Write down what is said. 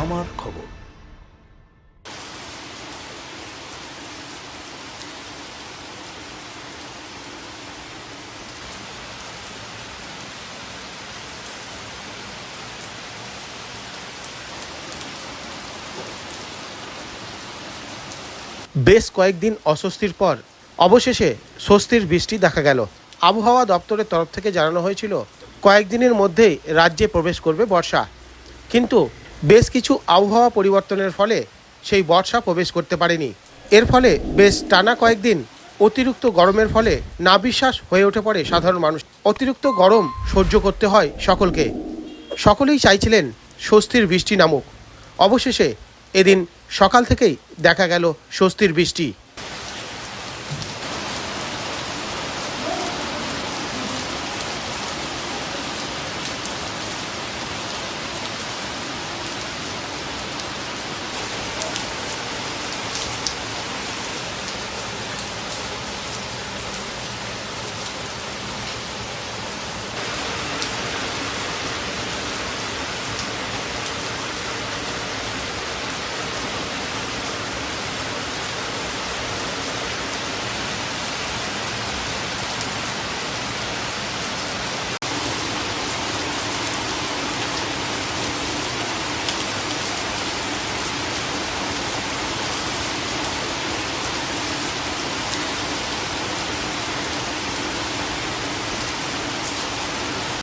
আমার খবর। বেশ কয়েকদিন অস্বস্তির পর অবশেষে স্বস্তির বৃষ্টি দেখা গেল। আবহাওয়া দপ্তরের তরফ থেকে জানানো হয়েছিল, কয়েকদিনের মধ্যেই রাজ্যে প্রবেশ করবে বর্ষা। কিন্তু বেশ কিছু আবহাওয়া পরিবর্তনের ফলে সেই বর্ষা প্রবেশ করতে পারেনি। এর ফলে বেশ টানা কয়েকদিন অতিরিক্ত গরমের ফলে নাবিশ্বাস হয়ে উঠে পড়ে সাধারণ মানুষ। অতিরিক্ত গরম সহ্য করতে হয় সকলকে। সকলেই চাইছিলেন স্বস্তির বৃষ্টি নামক। অবশেষে এদিন সকাল থেকেই দেখা গেল স্বস্তির বৃষ্টি।